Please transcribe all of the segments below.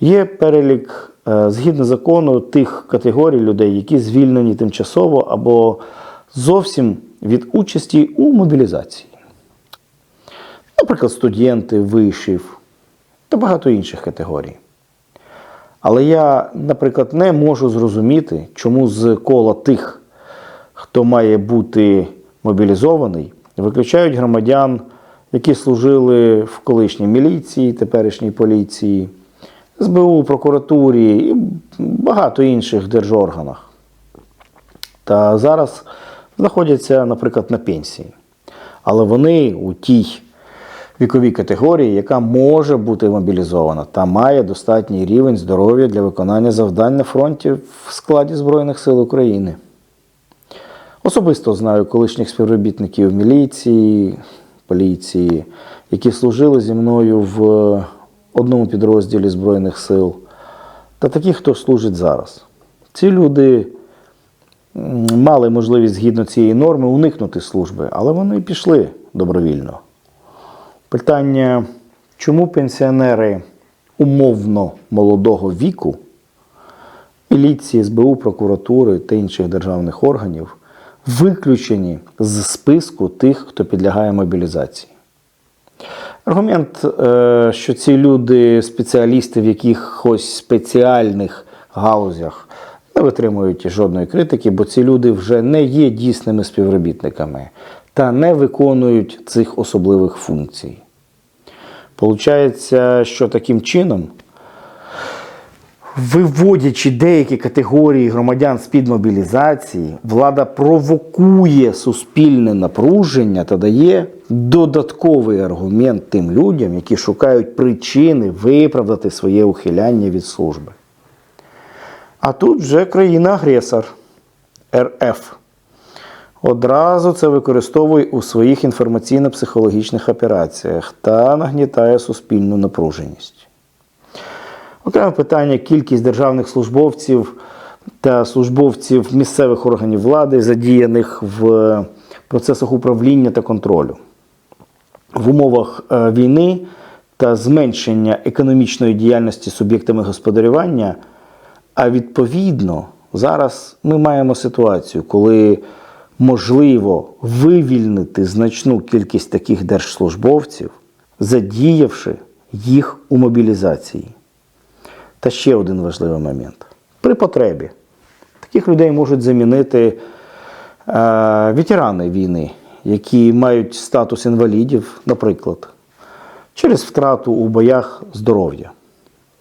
Є перелік е, згідно закону тих категорій людей, які звільнені тимчасово або зовсім від участі у мобілізації. Наприклад, студенти, вишів та багато інших категорій. Але я, наприклад, не можу зрозуміти, чому з кола тих, хто має бути мобілізований, виключають громадян, які служили в колишній міліції, теперішній поліції, СБУ, прокуратурі і багато інших держорганах. Та зараз знаходяться, наприклад, на пенсії. Але вони у тій віковій категорії, яка може бути мобілізована та має достатній рівень здоров'я для виконання завдань на фронті в складі Збройних сил України. Особисто знаю колишніх співробітників міліції, поліції, які служили зі мною в одному підрозділі Збройних сил, та таких, хто служить зараз. Ці люди мали можливість згідно цієї норми уникнути служби, але вони пішли добровільно. Питання, чому пенсіонери умовно молодого віку, міліції, СБУ, прокуратури та інших державних органів виключені з списку тих, хто підлягає мобілізації. Аргумент, е, що ці люди спеціалісти в якихось спеціальних галузях не витримують жодної критики, бо ці люди вже не є дійсними співробітниками та не виконують цих особливих функцій. Получається, що таким чином, виводячи деякі категорії громадян з-під мобілізації, влада провокує суспільне напруження та дає додатковий аргумент тим людям, які шукають причини виправдати своє ухиляння від служби. А тут вже країна-агресор РФ. Одразу це використовує у своїх інформаційно-психологічних операціях та нагнітає суспільну напруженість. Окреме питання кількість державних службовців та службовців місцевих органів влади, задіяних в процесах управління та контролю. В умовах е, війни та зменшення економічної діяльності суб'єктами господарювання, а відповідно, зараз ми маємо ситуацію, коли можливо вивільнити значну кількість таких держслужбовців, задіявши їх у мобілізації. Та ще один важливий момент. При потребі таких людей можуть замінити е, ветерани війни, які мають статус інвалідів, наприклад, через втрату у боях здоров'я.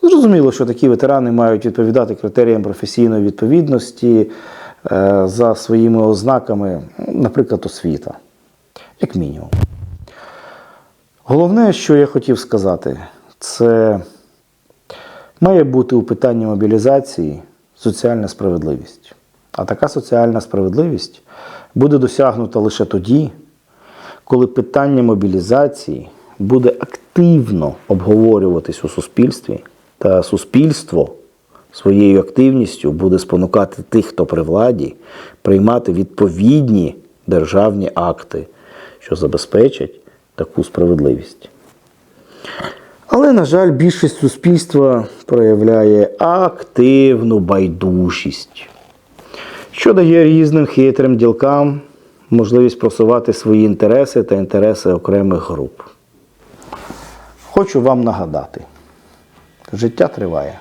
Зрозуміло, що такі ветерани мають відповідати критеріям професійної відповідності е, за своїми ознаками, наприклад, освіта, як мінімум. Головне, що я хотів сказати, це має бути у питанні мобілізації соціальна справедливість. А така соціальна справедливість буде досягнута лише тоді, коли питання мобілізації буде активно обговорюватись у суспільстві, та суспільство своєю активністю буде спонукати тих, хто при владі, приймати відповідні державні акти, що забезпечать таку справедливість. Але, на жаль, більшість суспільства проявляє активну байдужість, що дає різним хитрим ділкам можливість просувати свої інтереси та інтереси окремих груп. Хочу вам нагадати: життя триває,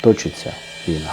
точиться війна.